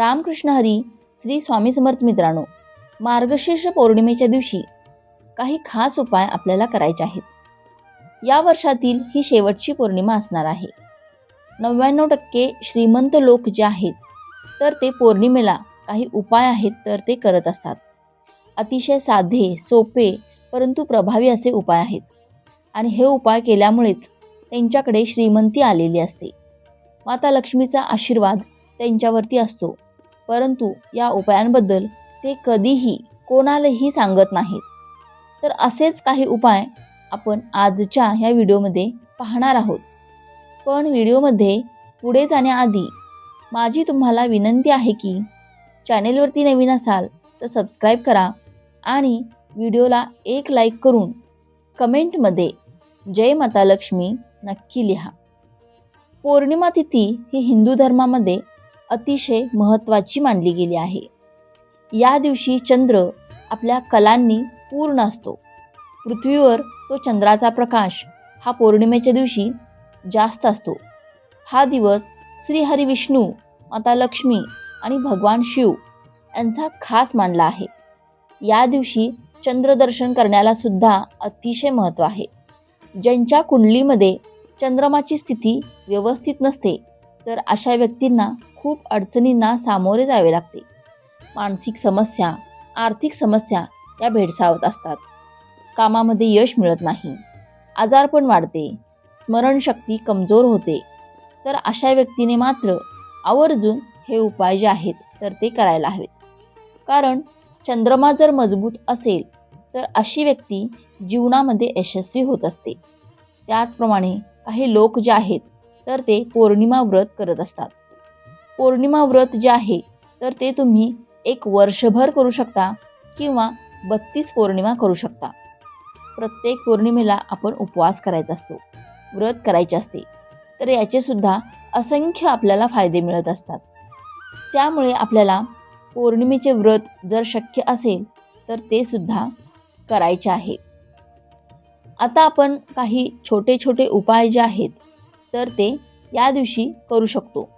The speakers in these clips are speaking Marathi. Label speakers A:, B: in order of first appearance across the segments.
A: रामकृष्ण हरी श्री स्वामी समर्थ मित्रांनो मार्गशीर्ष पौर्णिमेच्या दिवशी काही खास उपाय आपल्याला करायचे आहेत. या वर्षातील ही शेवटची पौर्णिमा असणार आहे. नव्याण्णव टक्के श्रीमंत लोक जे आहेत तर ते पौर्णिमेला काही उपाय आहेत तर ते करत असतात. अतिशय साधे सोपे परंतु प्रभावी असे उपाय आहेत. आणि हे उपाय केल्यामुळेच त्यांच्याकडे श्रीमंती आलेली असते. माता लक्ष्मीचा आशीर्वाद त्यांच्यावरती असतो. परंतु या उपायांबद्दल ते कधीही कोणालाही सांगत नाहीत. तर असेच काही उपाय आपण आजच्या ह्या व्हिडिओमध्ये पाहणार आहोत. पण व्हिडिओमध्ये पुढे जाण्याआधी माझी तुम्हाला विनंती आहे की चॅनेलवरती नवीन असाल तर सबस्क्राईब करा आणि व्हिडिओला एक लाईक करून कमेंटमध्ये जय माता लक्ष्मी नक्की लिहा. पौर्णिमा तिथी ही हिंदू धर्मामध्ये अतिशय महत्त्वाची मानली गेली आहे. या दिवशी चंद्र आपल्या कलांनी पूर्ण असतो. पृथ्वीवर तो चंद्राचा प्रकाश हा पौर्णिमेच्या दिवशी जास्त असतो. हा दिवस श्री विष्णू माता लक्ष्मी आणि भगवान शिव यांचा खास मानला आहे. या दिवशी चंद्रदर्शन करण्याला सुद्धा अतिशय महत्त्व आहे. ज्यांच्या कुंडलीमध्ये चंद्रमाची स्थिती व्यवस्थित नसते तर अशा व्यक्तींना खूप अडचणींना सामोरे जावे लागते. मानसिक समस्या आर्थिक समस्या या भेडसावत असतात. कामामध्ये यश मिळत नाही. आजारपण वाढते. स्मरणशक्ती कमजोर होते. तर अशा व्यक्तीने मात्र आवर्जून हे उपाय जे आहेत तर ते करायला हवेत. कारण चंद्रमा जर मजबूत असेल तर अशी व्यक्ती जीवनामध्ये यशस्वी होत असते. त्याचप्रमाणे काही लोक जे आहेत तर ते पौर्णिमा व्रत करत असतात. पौर्णिमा व्रत जे आहे तर ते तुम्ही एक वर्षभर करू शकता किंवा बत्तीस पौर्णिमा करू शकता. प्रत्येक पौर्णिमेला आपण उपवास करायचा असतो व्रत करायचे असते. तर याचे सुद्धा असंख्य आपल्याला फायदे मिळत असतात. त्यामुळे आपल्याला पौर्णिमेचे व्रत जर शक्य असेल तर ते सुद्धा करायचे आहे. आता आपण काही छोटे छोटे उपाय जे आहेत तर ते या दिवशी करू शकतो.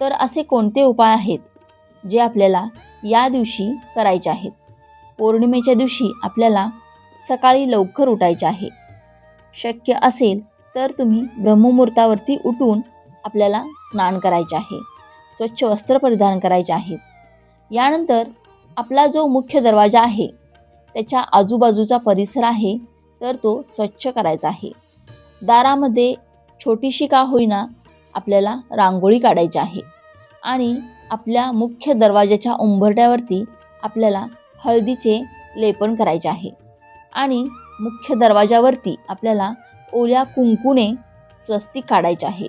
A: तर असे कोणते उपाय आहेत जे आपल्याला या दिवशी करायचे आहेत? पौर्णिमेच्या दिवशी आपल्याला सकाळी लवकर उठायचे आहे. शक्य असेल तर तुम्ही ब्रह्ममुहूर्तावरती उठून आपल्याला स्नान करायचे आहे. स्वच्छ वस्त्र परिधान करायचे आहेत यानंतर आपला जो मुख्य दरवाजा आहे त्याच्या आजूबाजूचा परिसर आहे तर तो स्वच्छ करायचा आहे. दारामध्ये छोटीशी का होईना आपल्याला रांगोळी काढायची आहे. आणि आपल्या मुख्य दरवाजाच्या उंबरट्यावरती आपल्याला हळदीचे लेपन करायचे आहे. आणि मुख्य दरवाजावरती आपल्याला ओल्या कुंकूने स्वस्तिक काढायचे आहे.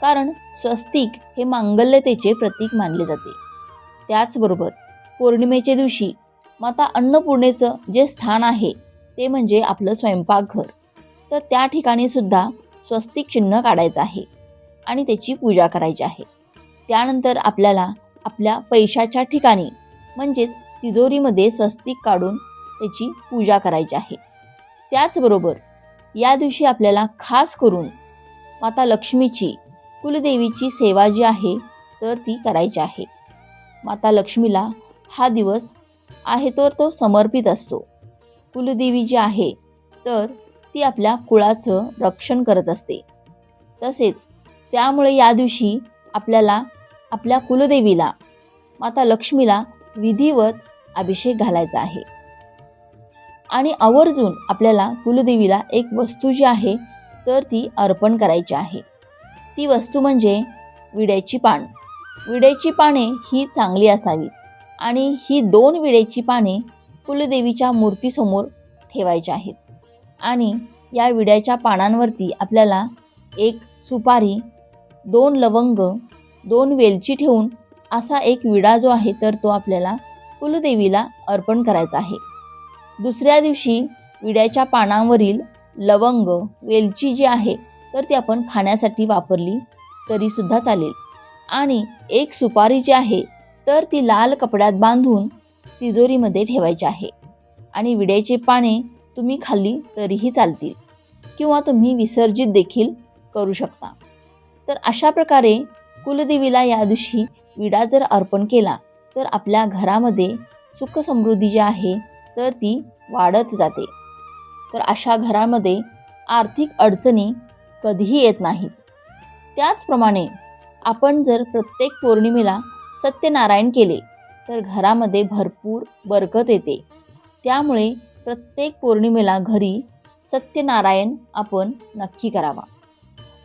A: कारण स्वस्तिक हे मांगल्यतेचे प्रतीक मानले जाते. त्याचबरोबर पौर्णिमेच्या दिवशी माता अन्नपूर्णेचं जे स्थान आहे ते म्हणजे आपलं स्वयंपाकघर. तर त्या ठिकाणी सुद्धा स्वस्तिक चिन्ह काढायचं आहे आणि त्याची पूजा करायची आहे. त्यानंतर आपल्याला आपल्या पैशाच्या ठिकाणी म्हणजेच तिजोरीमध्ये स्वस्तिक काढून त्याची पूजा करायची आहे. त्याचबरोबर या दिवशी आपल्याला खास करून माता लक्ष्मीची कुलदेवीची सेवा जी आहे तर ती करायची आहे. माता लक्ष्मीला हा दिवस आहे तर तो समर्पित असतो. कुलदेवी जी आहे तर ती आपल्या कुळाचं रक्षण करत असते. तसेच त्यामुळे या दिवशी आपल्याला आपल्या कुलदेवीला माता लक्ष्मीला विधिवत अभिषेक घालायचा आहे. आणि आवर्जून आपल्याला कुलदेवीला एक वस्तू जी आहे तर ती अर्पण करायची आहे. ती वस्तू म्हणजे विड्याची पान. विड्याची पाने ही चांगली असावीत आणि ही दोन विड्याची पाने कुलदेवीच्या मूर्तीसमोर ठेवायची आहेत. आणि या विड्याच्या पानांवरती आपल्याला एक सुपारी दोन लवंग दोन वेलची ठेवून असा एक विडा जो आहे तर तो आपल्याला कुलदेवीला अर्पण करायचा आहे. दुसऱ्या दिवशी विड्याच्या पानांवरील लवंग वेलची जी आहे तर ती आपण खाण्यासाठी वापरली तरीसुद्धा चालेल. आणि एक सुपारी जी आहे तर ती लाल कपड्यात बांधून तिजोरीमध्ये ठेवायची आहे. आणि विड्याचे पाने तुम्ही खाल्ली तरीही चालतील. किंवा तुम्ही विसर्जित देखील करू शकता. तर अशा प्रकारे कुलदेवीला या दिवशी विडा जर अर्पण केला तर आपल्या घरामध्ये सुख समृद्धी जी आहे तर ती वाढत जाते. तर अशा घरामध्ये आर्थिक अडचणी कधीही येत नाहीत. त्याचप्रमाणे आपण जर प्रत्येक पौर्णिमेला सत्यनारायण केले तर घरामध्ये भरपूर बरकत येते. त्यामुळे प्रत्येक पौर्णिमेला घरी सत्यनारायण आपण नक्की करावा.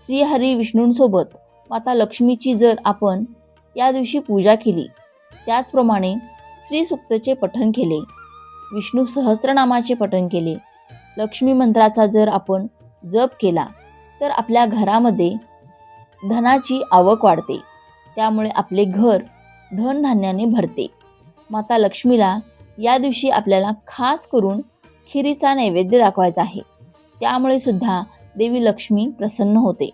A: श्रीहरी विष्णूंसोबत माता लक्ष्मीची जर आपण या दिवशी पूजा केली त्याचप्रमाणे श्रीसुक्तचे पठण केले विष्णू सहस्रनामाचे पठण केले लक्ष्मी मंत्राचा जर आपण जप केला तर आपल्या घरामध्ये धनाची आवक वाढते. त्यामुळे आपले घर धनधान्याने भरते. माता लक्ष्मीला या दिवशी आपल्याला खास करून खिरीचा नैवेद्य दाखवायचा आहे. त्यामुळे सुद्धा देवी लक्ष्मी प्रसन्न होते.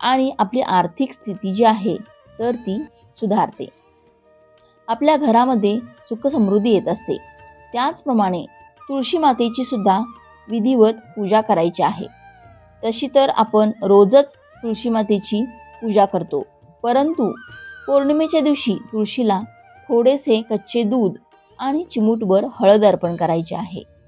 A: आणि आपली आर्थिक स्थिती जी आहे तर ती सुधारते. आपल्या घरामध्ये सुख समृद्धी येत असते. त्याचप्रमाणे तुळशी मातेची सुद्धा विधिवत पूजा करायची आहे. तशी तर आपण रोजच तुळशी मातेची पूजा करतो. परंतु पौर्णिमेच्या दिवशी तुळशीला थोडेसे कच्चे दूध आणि चिमूटभर हळद अर्पण करायचे आहे.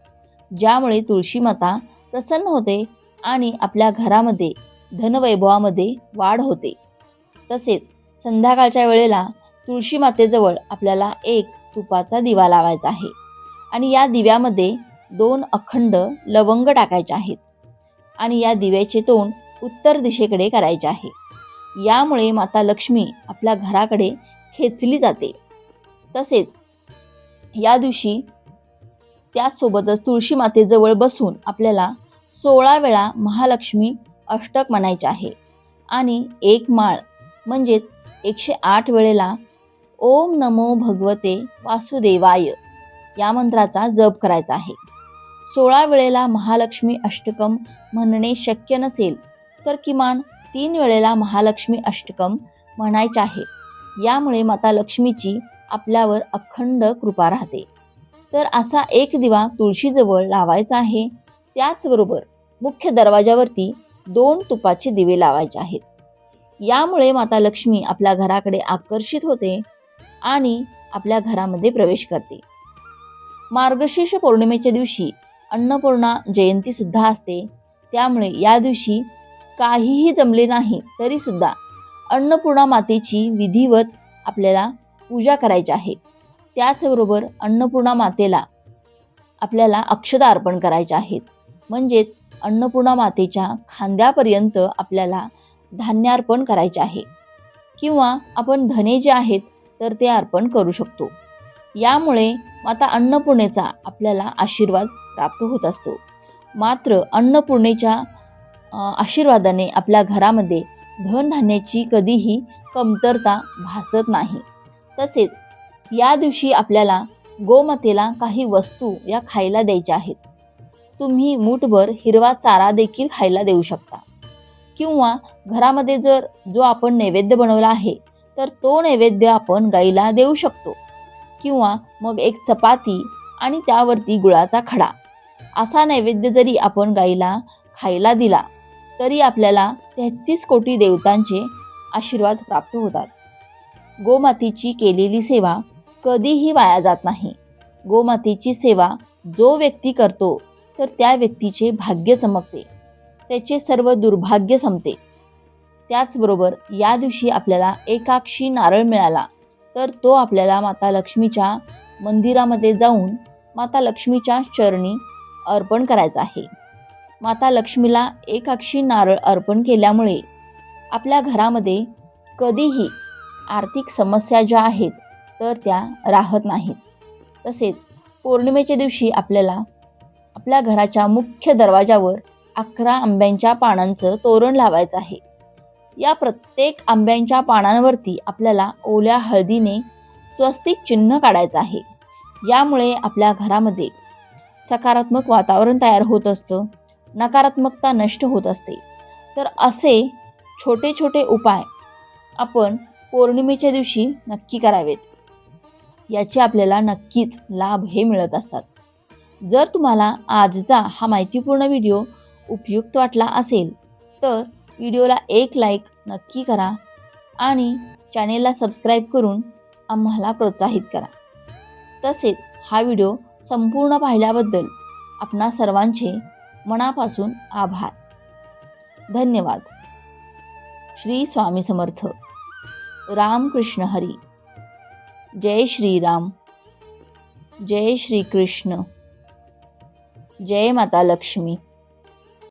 A: ज्यामुळे तुळशी माता प्रसन्न होते आणि आपल्या घरामध्ये धनवैभवामध्ये वाढ होते. तसेच संध्याकाळच्या वेळेला तुळशी मातेजवळ आपल्याला एक तुपाचा दिवा लावायचा आहे आणि या दिव्यामध्ये दोन अखंड लवंग टाकायचे आहेत आणि या दिव्याचे तोंड उत्तर दिशेकडे करायचे आहे. यामुळे माता लक्ष्मी आपल्या घराकडे खेचली जाते. तसेच या दिवशी त्याचसोबतच तुळशी मातेजवळ बसून आपल्याला सोळा वेळा महालक्ष्मी अष्टक म्हणायचे आहे. आणि एक माळ म्हणजेच एकशे आठ वेळेला ओम नमो भगवते वासुदेवाय या मंत्राचा जप करायचा आहे. सोळा वेळेला महालक्ष्मी अष्टकम म्हणणे शक्य नसेल तर किमान तीन वेळेला महालक्ष्मी अष्टकम म्हणायचे आहे. यामुळे माता लक्ष्मीची आपल्यावर अखंड कृपा राहते. तर असा एक दिवा तुळशीजवळ लावायचा आहे. त्याचबरोबर मुख्य दरवाजावरती दोन तुपाचे दिवे लावायचे आहेत. यामुळे माता लक्ष्मी आपल्या घराकडे आकर्षित होते आणि आपल्या घरामध्ये प्रवेश करते. मार्गशीर्ष पौर्णिमेच्या दिवशी अन्नपूर्णा जयंतीसुद्धा असते. त्यामुळे या दिवशी काहीही जमले नाही तरीसुद्धा अन्नपूर्णा मातेची विधिवत आपल्याला पूजा करायची आहे. त्याचबरोबर अन्नपूर्णा मातेला आपल्याला अक्षता अर्पण करायच्या आहेत. म्हणजेच अन्नपूर्णा मातेच्या खांद्यापर्यंत आपल्याला धान्य अर्पण करायचे आहे. किंवा आपण धने जे आहेत तर ते अर्पण करू शकतो. यामुळे माता अन्नपूर्णेचा आपल्याला आशीर्वाद प्राप्त होत असतो. मात्र अन्नपूर्णेच्या आशीर्वादाने आपल्या घरामध्ये धनधान्याची कधीही कमतरता भासत नाही. तसेच या दिवशी आपल्याला गोमातेला काही वस्तू या खायला द्यायच्या आहेत. तुम्ही मूठभर हिरवा चारा देखील खायला देऊ शकता. किंवा घरामध्ये जर जो आपण नैवेद्य बनवला आहे तर तो नैवेद्य आपण गाईला देऊ शकतो. किंवा मग एक चपाती आणि त्यावरती गुळाचा खडा. असा नैवेद्य जरी आपण गाईला खायला दिला तरी आपल्याला तेहतीस कोटी देवतांचे आशीर्वाद प्राप्त होतात. गोमातेची केलेली सेवा कधीही वाया जात नाही. गोमातेची सेवा जो व्यक्ती करतो तर त्या व्यक्तीचे भाग्य चमकते. त्याचे सर्व दुर्भाग्य संपते. त्याचबरोबर या दिवशी आपल्याला एकाक्षी नारळ मिळाला तर तो आपल्याला माता लक्ष्मीच्या मंदिरामध्ये जाऊन माता लक्ष्मीच्या चरणी अर्पण करायचा आहे. माता लक्ष्मीला एकाक्षी नारळ अर्पण केल्यामुळे आपल्या घरामध्ये कधीही आर्थिक समस्या ज्या आहेत तर त्या राहत नाहीत. तसेच पौर्णिमेच्या दिवशी आपल्याला आपल्या घराच्या मुख्य दरवाजावर अकरा आंब्यांच्या पानांचं तोरण लावायचं आहे. या प्रत्येक आंब्यांच्या पानांवरती आपल्याला ओल्या हळदीने स्वस्तिक चिन्ह काढायचं आहे. यामुळे आपल्या घरामध्ये सकारात्मक वातावरण तयार होत असतं नकारात्मकता नष्ट होत असते. तर असे छोटे छोटे उपाय आपण पौर्णिमेच्या दिवशी नक्की करावेत. याचे आपल्याला नक्कीच लाभ हे मिळत असतात. जर तुम्हाला आजचा हा माहितीपूर्ण व्हिडिओ उपयुक्त वाटला असेल तर व्हिडिओला एक लाईक नक्की करा आणि चॅनेलला सबस्क्राईब करून आम्हाला प्रोत्साहित करा. तसेच हा व्हिडिओ संपूर्ण पाहिल्याबद्दल आपणा सर्वांचे मनापासून आभार. धन्यवाद. श्री स्वामी समर्थ. रामकृष्ण हरी. जय श्रीराम. जय श्री कृष्ण जय माता लक्ष्मी.